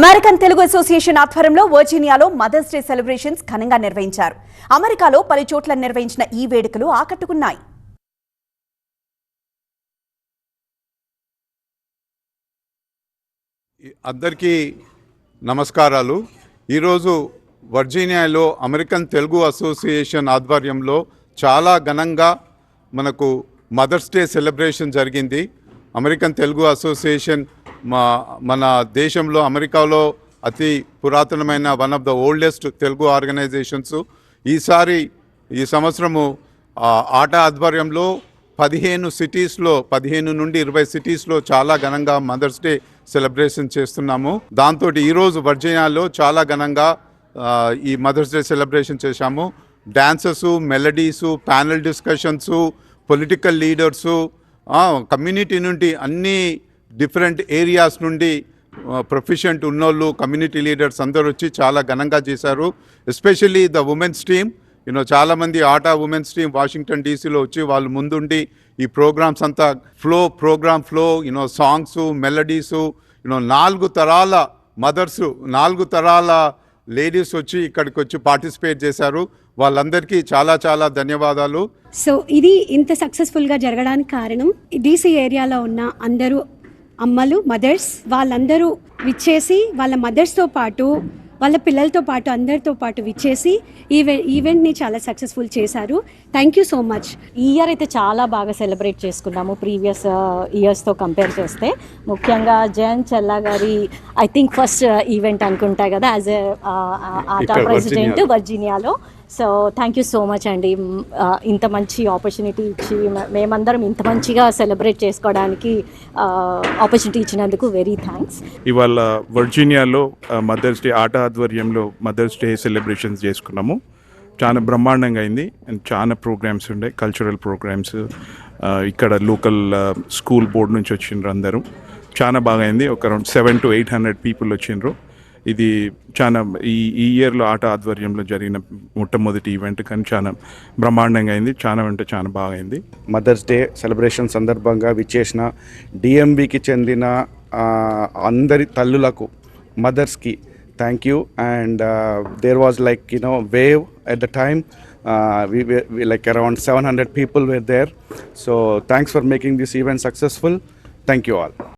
American Telugu association ఆధ్వర్యంలో వర్జీనియాలో mothers day celebrations ఘనంగా నిర్వహించారు. అమెరికాలో పలు చోట్ల నిర్వహించిన ఈ వేడుకలు ఆకట్టుకున్నాయి. అందరికీ నమస్కారాలు. ఈరోజు వర్జీనియాలో అమెరికన్ తెలుగు అసోసియేషన్ ఆధ్వర్యంలో చాలా ఘనంగా మనకు మదర్స్ డే సెలబ్రేషన్ జరిగింది. అమెరికన్ తెలుగు అసోసియేషన్ మా మన దేశంలో అమెరికాలో అతి పురాతనమైన one of the oldest Telugu organisations ఈసారి ఈ సంవత్సరము ఆట ఆధ్వర్యంలో పదిహేను సిటీస్లో పదిహేను నుండి ఇరవై సిటీస్లో చాలా ఘనంగా మదర్స్ డే సెలబ్రేషన్ చేస్తున్నాము. దాంతో ఈరోజు వర్జీనియాలో చాలా ఘనంగా ఈ మదర్స్ డే సెలబ్రేషన్ చేశాము. Dances melodies panel discussions political leaders community నుండి అన్ని డిఫరెంట్ ఏరియాస్ నుండి ప్రొఫిషియంట్ ఉన్నోళ్ళు కమ్యూనిటీ లీడర్స్ అందరూ వచ్చి చాలా ఘనంగా చేశారు. Especially the womens team you know చాలామంది ఆటా ఉమెన్స్ టీమ్ వాషింగ్టన్ డీసీలో వచ్చి వాళ్ళు ముందుండి ఈ ప్రోగ్రామ్స్ అంతా flow programme flow you know songs melodies you know నాలుగు తరాల మదర్స్ నాలుగు తరాల లేడీస్ వచ్చి ఇక్కడికి వచ్చి పార్టిసిపేట్ చేశారు. వాళ్ళందరికీ చాలా చాలా ధన్యవాదాలు. సో ఇది ఇంత సక్సెస్ఫుల్గా జరగడానికి కారణం డీసీ ఏరియాలో ఉన్న అందరూ అమ్మలు మదర్స్ వాళ్ళందరూ విచ్చేసి వాళ్ళ మదర్స్తో పాటు వాళ్ళ పిల్లలతో పాటు అందరితో పాటు విచ్చేసి ఈవె ఈవెంట్ని చాలా సక్సెస్ఫుల్ చేశారు. థ్యాంక్ యూ సో మచ్ ఈ ఇయర్ అయితే చాలా బాగా సెలబ్రేట్ చేసుకున్నాము ప్రీవియస్ ఇయర్స్తో కంపేర్ చేస్తే. ముఖ్యంగా జయన్ చెల్లా గారి ఐ థింక్ ఫస్ట్ ఈవెంట్ అనుకుంటా కదా as a ATA president వర్జీనియాలో. So thank you so much అండి ఇంత మంచి ఆపర్చునిటీ ఇచ్చి మేమందరం ఇంత మంచిగా సెలబ్రేట్ చేసుకోవడానికి ఆపర్చునిటీ ఇచ్చినందుకు వెరీ థ్యాంక్స్ ఇవాళ వర్జీనియాలో మదర్స్ డే ఆట ఆధ్వర్యంలో మదర్స్ డే సెలబ్రేషన్స్ చేసుకున్నాము. చాలా బ్రహ్మాండంగా అయింది. అండ్ చాలా ప్రోగ్రామ్స్ ఉండే కల్చరల్ ప్రోగ్రామ్స్ ఇక్కడ లోకల్ స్కూల్ బోర్డ్ నుంచి వచ్చిండ్రు అందరూ. చాలా బాగా అయింది. ఒక around seven to eight hundred people వచ్చిండ్రు. ఇది చాలా ఈ ఈ ఇయర్లో ఆట ఆధ్వర్యంలో జరిగిన మొట్టమొదటి ఈవెంట్ కానీ చాలా బ్రహ్మాండంగా అయింది. చాలా అంటే చాలా బాగా అయింది. మదర్స్ డే సెలబ్రేషన్ సందర్భంగా విచ్చేసిన డిఎంబికి చెందిన అందరి తల్లులకు మదర్స్కి thank you and there was like you know wave at the time like around seven hundred people were there so thanks for making this event successful thank you all